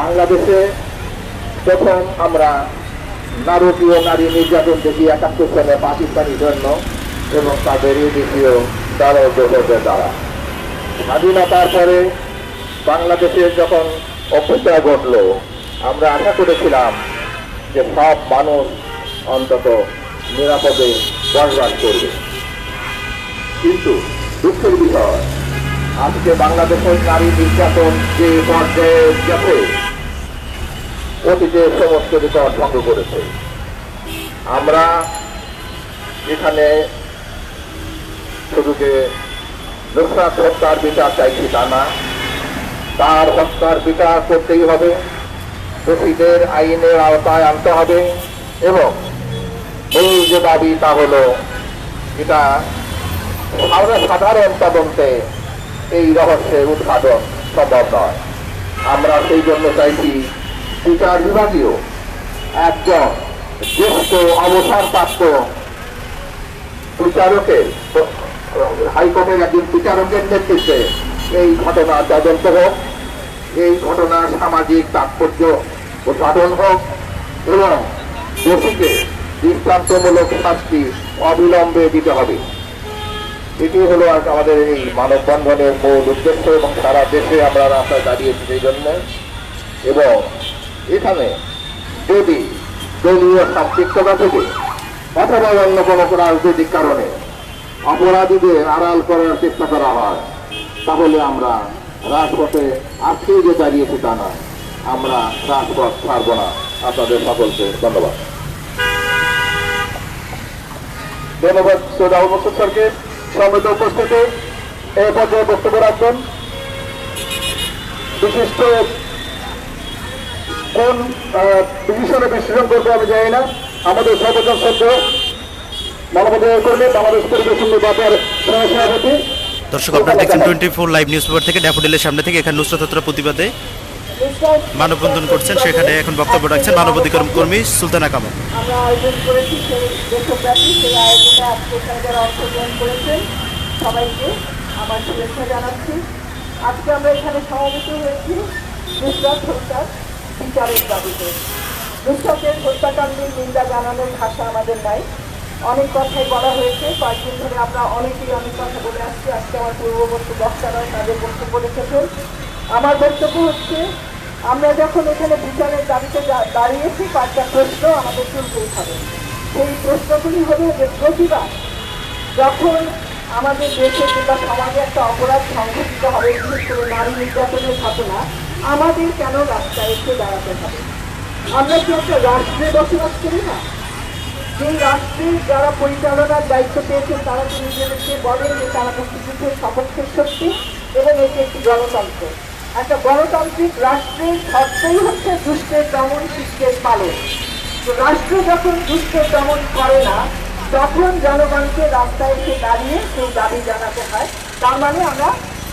বাংলাদেশে প্রথম আমরা নারকীয় নারী নির্যাতন দেখি একাত্তর সালে পাকিস্তানি জন্য এবং তাদের দ্বিতীয় দ্বারা যোগদের দ্বারা। স্বাধীনতার পরে বাংলাদেশের যখন অভ্যুদয় ঘটল, আমরা আশা করেছিলাম যে সব মানুষ অন্তত নিরাপদে বসবাস করবে। কিন্তু দুঃখের বিষয়, আজকে বাংলাদেশের নারী নির্যাতন যে পর্যায়ে গেছে অতীতের সমস্ত রেকর্ড ভঙ্গ করেছে। আমরা এখানে শুধু যে নুসরাত হত্যার বিচার চাইছি তা না, তার হত্যার বিচার করতেই হবে, দোষীদের আইনের আওতায় আনতে হবে এবং এই যে দাবি তা হলো, এটা আমরা সাধারণ তদন্তে এই রহস্যের উদ্ঘাটন সম্ভব নয়। আমরা সেই জন্য চাইছি বিচার বিভাগীয় একজন জ্যেষ্ঠ অবসরপ্রাপ্ত বিচারকের, হাইকোর্টের একজন বিচারকের নেতৃত্বে এই ঘটনা তদন্ত হোক, এই ঘটনার সামাজিক তাৎপর্য উদ্ঘাটন হোক এবং দোষীকে দৃষ্টান্তমূলক শাস্তি অবিলম্বে দিতে হবে। এটি হলো আমাদের এই মানববন্ধনের মূল উদ্দেশ্য এবং সারা দেশে আমরা রাস্তায় দাঁড়িয়েছি সেই জন্য। এবং এখানে যদি দলীয় সম্পৃক্ততা থেকে অথবা অন্য কোনো রাজনৈতিক কারণে অপরাধীদের আড়াল করার চেষ্টা করা হয়, তাহলে আমরা রাজপথে আজকেই যে দাঁড়িয়েছি তা না আমরা রাজপথ ছাড়ব না। আপনাদের সকলকে ধন্যবাদ। ধন্যবাদ আবু বকর স্যারকে। সম্মিলিত উপস্থিতি। এই পর্যায়ে বক্তব্য রাখবেন। বিশিষ্ট কোন ডিভিশনে বিশ্লেষণ করতে আমি জানি না। আমাদের সর্বজন সভ্য। মানবাধিকার কর্মী বাংলাদেশ পরিবেশ নির্বাচনের সভাপতি দর্শক আপনারা দেখছেন twenty four live news paper থেকে ড্যাফোডিলের সামনে থেকে এখানে নুসরত হত্যার প্রতিবাদে মানববন্ধন করছেন। সেখানে এখন বক্তব্য রাখছেন মানবাধিকার কর্মী সুলতানা কামাল। আমরা আয়োজন করেছি সেই দেশব্যাপী সেই আয়োজনে আজকে যারা অংশগ্রহণ করেছেন সবাইকে। আমার শুভেচ্ছা জানাচ্ছি। আজকে আমরা এখানে সমবেত হয়েছি বিচারের দাবিতে। নুসরাতের হত্যাকাণ্ডের নিন্দা জানানোর ভাষা আমাদের নাই। অনেক কথাই বলা হয়েছে। কয়েকদিন ধরে আমরা অনেকেই অনেক কথা বলে আসছি। আজকে আমার পূর্ববর্তী বক্তারা তাদের বক্তব্য রেখেছেন। আমার বক্তব্য হচ্ছে, আমরা যখন এখানে বিচারের দাবিতে দাঁড়িয়েছি, কয়েকটা প্রশ্ন আমাদের তুলতেই হবে। সেই প্রশ্নগুলি হলো যে, প্রতিবার যখন আমাদের দেশে কিংবা সমাজে একটা অপরাধ সংঘটিত হবে, বিশেষ করে নারী নির্যাতনের ঘটনা আমাদের কেন রাস্তায় এসে দাঁড়াতে হবে? আমরা কি একটা রাষ্ট্রে বসবাস করি না? যে রাষ্ট্রের যারা পরিচালনার দায়িত্ব পেয়েছেন তারা তো নিজেদেরকে বলেন যে তারা মুক্তিযুদ্ধের সপক্ষের শক্তি এবং এটি একটি গণতন্ত্র। একটা গণতান্ত্রিক রাষ্ট্রের শর্তই হচ্ছে দুষ্টের দমন, শিষ্টের পালন। তো রাষ্ট্র যখন দুষ্টের দমন করে না, তখন জনগণকে রাস্তায় এসে দাঁড়িয়ে কেউ দাবি জানাতে হয়। তার মানে আমরা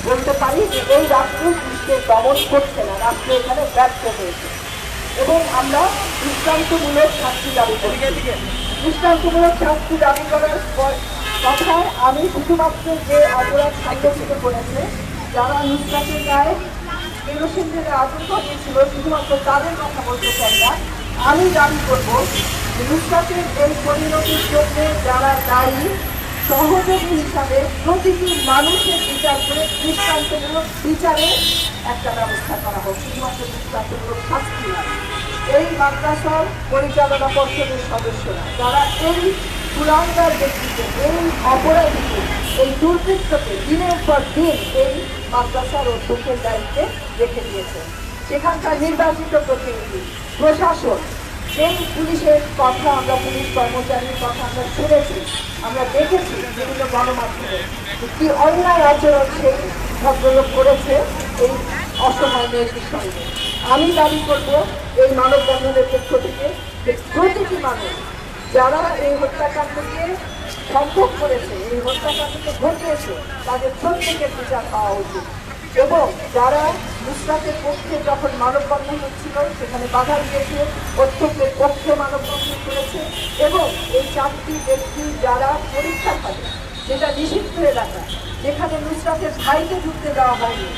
বলতে পারি যে এই রাষ্ট্র দুষ্টের দমন করছে না, রাষ্ট্র এখানে ব্যর্থ হয়েছে। এবং আমরা দৃষ্টান্তমূলক শাস্তি দাবি করি দৃষ্টান্তমূলক শাস্তি দাবি করার কথায় আমি শুধুমাত্র যে অপরাধ সংগঠিত করেছে, যারা নুসরাতের গায়ে কেরোসিন থেকে আগুন ঘটিয়েছিল শুধুমাত্র তাদের কথা বলতে চাই না, আমি দাবি করব নুসরাতের এই পরিণতির জন্য যারা দায়ী সহযোগী হিসাবে প্রতিটি মানুষের বিচার করে দৃষ্টান্তমূলক বিচারে একটা ব্যবস্থা করা হোক, শুধুমাত্র দৃষ্টান্তমূলক শাস্তি এই মাদ্রাসার পরিচালনা পর্ষদের সদস্যরা, যারা এই পুরানদার ব্যক্তিকে, এই অপরাধীকে, এই দুর্বৃত্তকে দিনের পর দিন এই মাদ্রাসার অধ্যক্ষের দায়িত্বে রেখে দিয়েছেন সেখানকার নির্বাচিত প্রতিনিধি, প্রশাসন সেই পুলিশের কথা আমরা, পুলিশ কর্মচারীর কথা আমরা শুনেছি আমরা দেখেছি বিভিন্ন গণমাধ্যমে কি অন্যায় আচরণ সেই ভদ্রলোক করেছে এই অসময় মেয়েটির সঙ্গে আমি দাবি করব এই মানববন্ধনের পক্ষ থেকে যে প্রতিটি মানুষ যারা এই হত্যাকাণ্ডকে সম্ভব করেছে, এই হত্যাকাণ্ডকে ঘটিয়েছে, তাদের প্রত্যেকের বিচার পাওয়া উচিত। এবং যারা নুসরাতের পক্ষে যখন মানববন্ধন হচ্ছিল, সেখানে বাধা দিয়েছে অধ্যক্ষের পক্ষে মানববন্ধন করেছে এবং এই চারটি ব্যক্তি যারা পরীক্ষা করে যেটা নিষিদ্ধ এলাকা, যেখানে নুসরাতের ভাইকে ঢুকতে দেওয়া হয়নি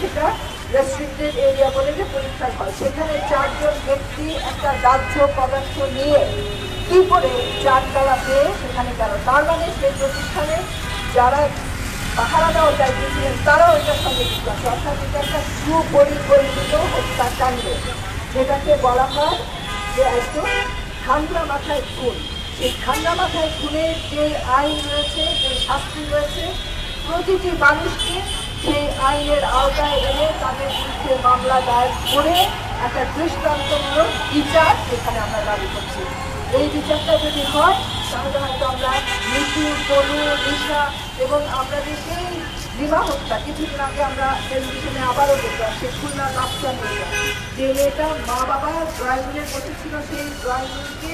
সেটা রেস্ট্রিক্টেড এরিয়া বলে যে পরীক্ষা হয়। সেখানে চারজন ব্যক্তি একটা রাজ্য পদার্থ নিয়ে কী করে চারতলা পেয়ে সেখানে গেল? তার মানে সেই প্রতিষ্ঠানে যারা পাহারা দেওয়ার দায়িত্ব তারাও এটার সঙ্গে যুক্ত আছে। অর্থাৎ এটা একটা সুপরিকল্পিত হত্যাকাণ্ড, যেটাকে বলা হয় যে একদম ঠান্ডা মাথায় খুন। সেই ঠান্ডা মাথায় খুনের যে আইন রয়েছে, যে শাস্তি রয়েছে, প্রতিটি মানুষকে সেই আইনের আওতায় এনে তাদের বিরুদ্ধে মামলা দায়ের করে একটা দৃষ্টান্তমূলক বিচার এখানে আমরা দাবি করছি। এই বিচারটা যদি হয়, তাহলে হয়তো আমরা মৃত্যু তরু নিশা এবং যে সেই বিবাহ হত্যা কিছুদিন আগে আমরা টেলিভিশনে আবারও দেখলাম সে খুলনা লাভটা মেয়েটা যে মেয়েটা মা বাবা ড্রয়িং রুমে বসেছিল সেই ড্রয়িং রুমকে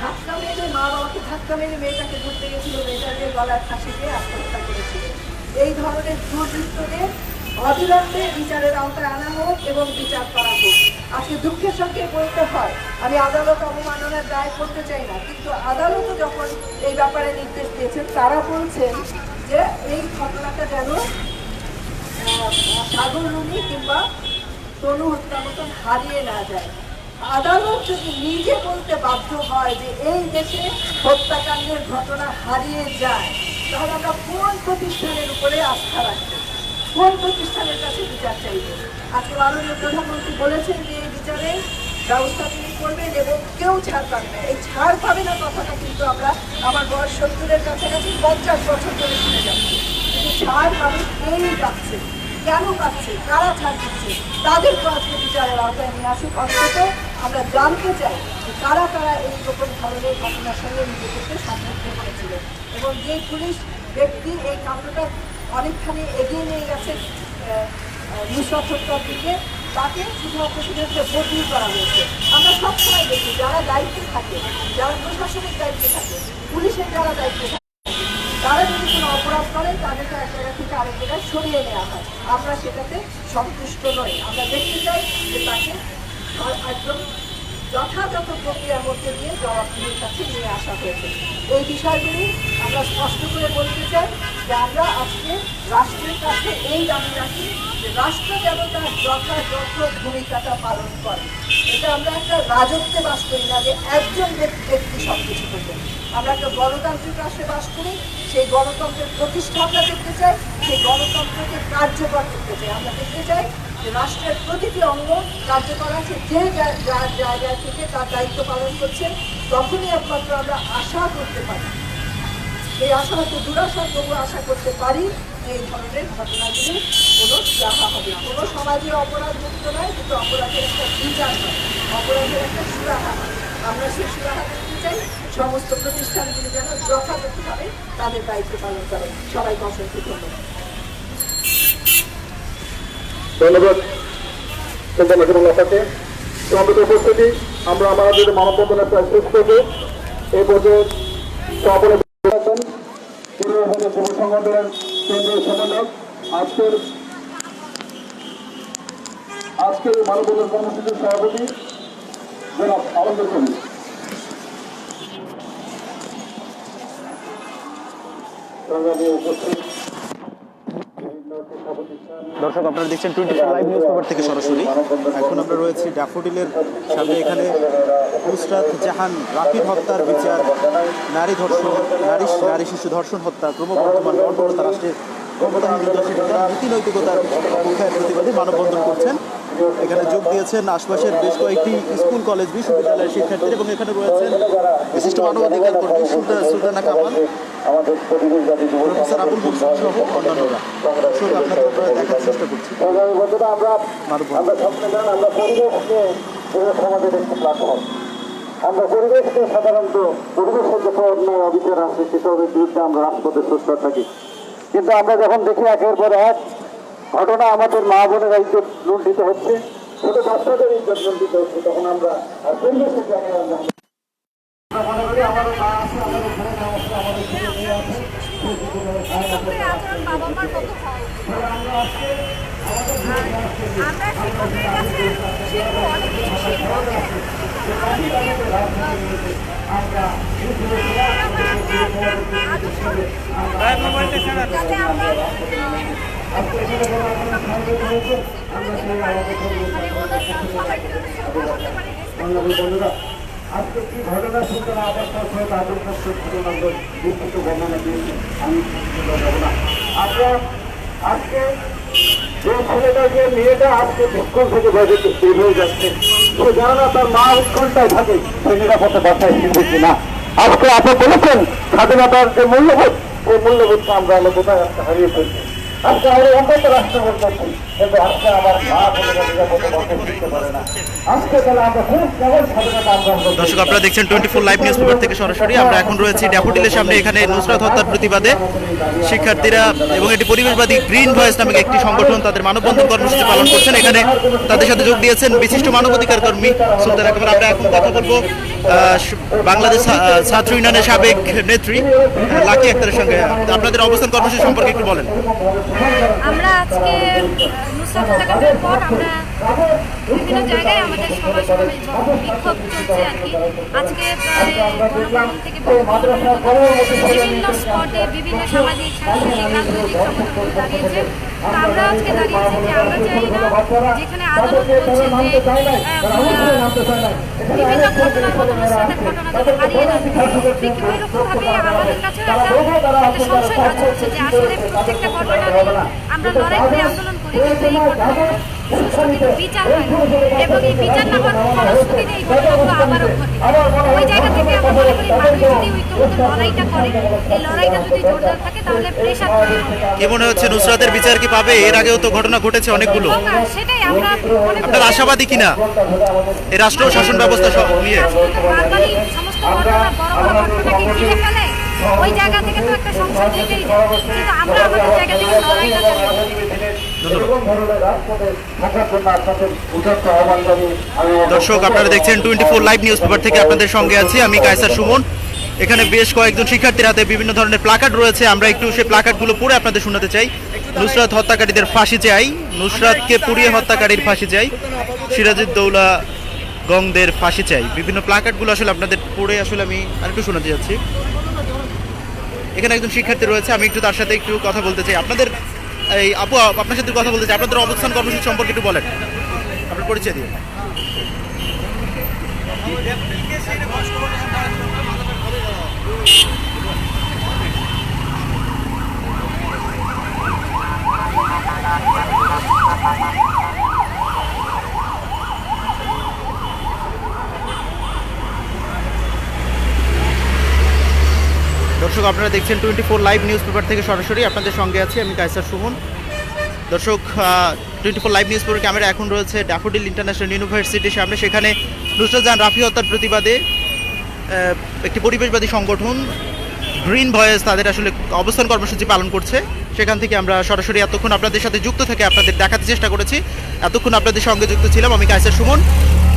ধাক্কা মেরে মা বাবাকে ধাক্কা মেরে মেয়েটাকে ধরতে গেছিল মেয়েটাকে গলার ফাঁসি আত্মহত্যা করেছিল। এই ধরনের দুর্বৃত্তদের অবিলম্বে বিচারের আওতায় আনা হোক এবং বিচার করা হোক। আজকে দুঃখের সঙ্গে বলতে হয়। আমি আদালত অবমাননার দায় করতে চাই না কিন্তু আদালতও যখন এই ব্যাপারে নির্দেশ দিয়েছেন তারা বলছেন যে এই ঘটনাটা যেন আহ, সাগর কিংবা তনু হত্যার মতন হারিয়ে না যায়। আদালত যদি নিজে বলতে বাধ্য হয় যে এই দেশে হত্যাকাণ্ডের ঘটনা হারিয়ে যায় তাহলে আমরা কোন প্রতিষ্ঠানের উপরে আস্থা রাখব? কোন প্রতিষ্ঠানের কাছে বিচার চাইব? আজকে মাননীয় প্রধানমন্ত্রী বলেছেন যে ব্যবস্থা তিনি করবেন এবং কেউ ছাড় পাবে না। এই ছাড় পাবে না কথাটা কিন্তু আমরা আমার বয়স সত্তরের কাছাকাছি পঞ্চাশ বছর ধরে শুনে যাচ্ছি। কিন্তু ছাড় মানুষ পেয়েই যাচ্ছে কেন পাচ্ছে? কারা ছাড় দিচ্ছে? তাদেরকে আজকে বিচারের আওতায় নিয়ে আসুক। অন্তত আমরা জানতে চাই যে কারা কারা এই রকম ধরনের ঘটনার সঙ্গে নিজেদেরকে সম্পৃক্ত করেছিল। এবং যে পুলিশ ব্যক্তি এই কাণ্ডটা অনেকখানি এগিয়ে নিয়ে গেছে নিঃস্বার্থতার দিকে তাকে শুধুমাত্র সেক্ষেত্রে বদলি করা হয়েছে। আমরা সবসময় দেখি যারা দায়িত্বে থাকে, যারা প্রশাসনিক দায়িত্বে থাকে, পুলিশের যারা দায়িত্বে থাকে, তারা যদি কোনো অপরাধ করেন তাদেরকে এক জায়গা থেকে আরেক জায়গায় সরিয়ে নেওয়া হয়। আমরা সেটাতে সন্তুষ্ট নই। আমরা দেখতে চাই যে তাকে একদম যথাযথ প্রক্রিয়ার মধ্যে দিয়ে জবাবদিহির কাছে নিয়ে আসা হয়েছে। এই বিষয়গুলি আমরা স্পষ্ট করে বলতে চাই। যে আমরা আজকে রাষ্ট্রের কাছে এই দাবি রাখি যে রাষ্ট্র যেন তার যথাযথ ভূমিকাটা পালন করে। এটা আমরা একটা রাজত্বে বাস করি না যে একজন ব্যক্তি সব কিছু করবে। আমরা একটা গণতান্ত্রিক রাষ্ট্রে বাস করি, সেই গণতন্ত্রের প্রতিষ্ঠা দেখতে চাই, সেই গণতন্ত্রকে কার্যকর করতে চাই। আমরা দেখতে চাই যে রাষ্ট্রের প্রতিটি অঙ্গ কার্যকর আছে, যে যার জায়গা থেকে তার দায়িত্ব পালন করছে, তখনই একমাত্র আমরা আশা করতে পারি এই আশা হয়তো দুরাশা তবু আশা করতে পারি এই ধরনের ঘটনাগুলি কোনো রাখা হবে। না। কোনো সমাজে অপরাধ মুক্ত নয়, কিন্তু অপরাধের একটা বিচার হয়। অপরাধের একটা সুরাহা হয়। আমরা সেই সুরাহা করতে চাই, সমস্ত প্রতিষ্ঠানগুলি যেন যথাযথভাবে তাদের দায়িত্ব পালন করে। সবাইকে অসংখ্য ধন্যবাদ। ধন্যবাদ। উপস্থিতি, আমরা আমাদের মানববন্ধনের প্রায় শেষ করব এই পর্যায়ে আমাদের যুব সংগঠনের কেন্দ্রীয় সমন্বয়ক। আজকের আজকের মানববন্ধন কর্মসূচির সভাপতি জনাব আনন্দ কবি উপস্থিত। দর্শক, আপনারা দেখছেন twenty four live news paper থেকে সরাসরি। এখন আমরা রয়েছি ড্যাফোডিলের সামনে। এখানে নুসরাত জাহান রাফিদ হত্যার বিচার, নারী ধর্ষণ, নারী নারী শিশু ধর্ষণ হত্যা, ক্রমবর্ধমান গণতন্ত্র রাষ্ট্রের প্রতিবাদে মানববন্ধন করছেন। এখানে যোগ দিয়েছেন আশপাশের বেশ কয়েকটি স্কুল, কলেজ, বিশ্ববিদ্যালয়ের শিক্ষার্থী এবং এখানে রয়েছেন বিশিষ্ট মানবাধিকার কর্মী সুলতানা কামাল। আমাদের যুব আমরা আগামী বছরে আমরা আমরা স্বপ্ন জান আমরা পরিবেশ নিয়ে সমাজের একটি প্ল্যাটফর্ম আমরা পরিবেশকে সাধারণত পরিবেশের যত অন্যায় অবিচার আছে সেসবের বিরুদ্ধে আমরা রাজপথে থাকি। কিন্তু আমরা যখন দেখি একের পর এক ঘটনা আমাদের মা বোনের ইজ্জত লুণ্ঠিত হচ্ছে ছোট বাচ্চাদের ইজ্জত লুণ্ঠিত হচ্ছে তখন আমরা পরিবেশের জায়গায় আমরা আমরা মনে করি আমাদের মা আছে আমাদের বোন আছে আমাদের শিক্ষকের আচরণ বাবা মার মতো আমরা শিক্ষকের কাছে শিখব অনেক কিছু শিখব যাতে আমরা আমরা সেই আমাদের বাংলাদেশ বন্ধুরা আজকে কি ঘটনা সূচনা আবার সহ তাদের দুঃখিত বর্ণনা দিয়েছি, আমি যাব না। আপনার আজকে যে ছেলেটা, যে মেয়েটা আজকে স্কুল থেকে বের বের হয়ে যাচ্ছে, সে জানে না তার মা স্কুলটায় থাকে, সে নিরাপত্তা বাসায় ফিরবে কিনা। আজকে আপনি বলেছেন, স্বাধীনতার যে মূল্যবোধ সেই মূল্যবোধটা আমরা কোথায় আজকে হারিয়ে ফেলছি আজকে আমরা অন্তত রাষ্ট্র করতেছি কিন্তু আজকে আমার মা কোনো নিরাপত্তা বাসায় ফিরতে পারে না। আজকে তাহলে আমরা খুব কেমন স্বাধীনতা আমরা আমরা দর্শক আপনারা দেখছেন twenty four live news paper থেকে সরাসরি। আমরা এখন রয়েছি ড্যাফোডিলের সামনে এখানে নুসরাত হত্যার প্রতিবাদে। শিক্ষার্থীরা এবং এটি পরিবেশবাদী গ্রিন ভয়েস নামে একটি সংগঠন তাদের মানববন্ধন কর্মসূচি পালন করছেন। এখানে তাদের সাথে যোগ দিয়েছেন বিশিষ্ট মানবাধিকার কর্মী সুলতান আকবর। আমরা এখন কথা বলব বাংলাদেশ ছাত্র ইউনিয়নের সাবেক নেত্রী লাকি আক্তারের সঙ্গে। আপনাদের অবস্থান কর্মসূচি সম্পর্কে একটু বলেন। আমরা আজকে নুসরাত হত্যাকাণ্ডের পর আমরা বিভিন্ন জায়গায় আমাদের সভা সমাবেশ বিক্ষোভ চলছে আর কি। আজকে প্রায় গণভবন থেকে বিভিন্ন স্পটে বিভিন্ন সামাজিক সাংস্কৃতিক রাজনৈতিক সংগঠন দাঁড়িয়েছে। তো আমরা আজকে দাঁড়িয়েছি যে আমরা চাই না যেখানে আদালত বলছে যে বিভিন্ন ঘটনা মতো নুসরাতের ঘটনা যাতে হারিয়ে যায়। ঠিক আমাদের কাছে একটা সংশয় কাজ করছে যে আসলে প্রত্যেকটা ঘটনা আমরা লড়াই করে আন্দোলন করি কিন্তু এই ঘটনাগুলো সুষ্ঠু বিচার হয় না। এবং এই বিচার না হওয়ার ফলশ্রুতিতে এই ঘটনাগুলো আবারও ঘটে। ওই জায়গা থেকে আমরা মনে করি মানুষ যদি ঐক্যবদ্ধ লড়াইটা করে এই লড়াইটা যদি জোরদার থাকে তাহলে প্রেশার তৈরি হবে কি মনে হচ্ছে নুসরাতের বিচার কি পাবে? এর আগেও তো ঘটনা ঘটেছে অনেকগুলো। সেটাই আমরা আপনার আশাবাদী কিনা? এই রাষ্ট্র শাসন ব্যবস্থা সব নিয়ে বারবারই সমস্ত ঘটনা বড় বড় ঘটনাকে ঘিরে ফেলে ওই জায়গা থেকে তো একটা থেকেই কিন্তু আমরা আমাদের জায়গা থেকে লড়াইটা দর্শক আপনারা দেখছেন twenty four live news paper থেকে আপনাদের সঙ্গে আছি আমি কায়সার সুমন। এখানে বেশ কয়েকজন শিক্ষার্থীর হাতে বিভিন্ন ধরনের প্লাকার্ড রয়েছে। আমরা একটু সেই প্লাকার্ডগুলো পড়ে আপনাদের শোনাতে চাই। নুসরাত হত্যাকারীদের ফাঁসি চাই। নুসরাতকে পুড়িয়ে হত্যাকারীর ফাঁসি চাই। সিরাজউদ্দৌলা গংদের ফাঁসি চাই। বিভিন্ন প্লাকার্ডগুলো আসলে আপনাদের পড়ে আসলে আমি আরেকটু শোনাতে যাচ্ছি। এখানে একজন শিক্ষার্থী রয়েছে, আমি একটু তার সাথে একটু কথা বলতে চাই। আপনাদের এই আপু, আপনার সাথে কথা বলতে চাই। আপনাদের অবস্থান কর্মসূচি সম্পর্কে একটু বলেন। আপনার পরিচয় দিন। আপনারা দেখছেন twenty four live news paper থেকে সরাসরি। আপনাদের সঙ্গে আছি আমি কায়সার সুমন। দর্শক twenty four live news paper camera এখন রয়েছে ড্যাফোডিল ইন্টারন্যাশনাল ইউনিভার্সিটির সামনে। সেখানে নুসরাত জাহান রাফি হত্যার প্রতিবাদে একটি পরিবেশবাদী সংগঠন গ্রিন ভয়েস তাদের আসলে অবস্থান কর্মসূচি পালন করছে। সেখান থেকে আমরা সরাসরি এতক্ষণ আপনাদের সাথে যুক্ত থেকে আপনাদের দেখাতে চেষ্টা করেছি। এতক্ষণ আপনাদের সঙ্গে যুক্ত ছিলাম আমি কায়সার সুমন।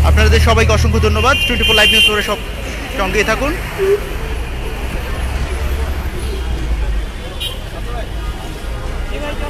আপনাদের সবাইকে অসংখ্য ধন্যবাদ। টোয়েন্টি ফোর লাইভ নিউজ পেপারে সব সঙ্গেই থাকুন।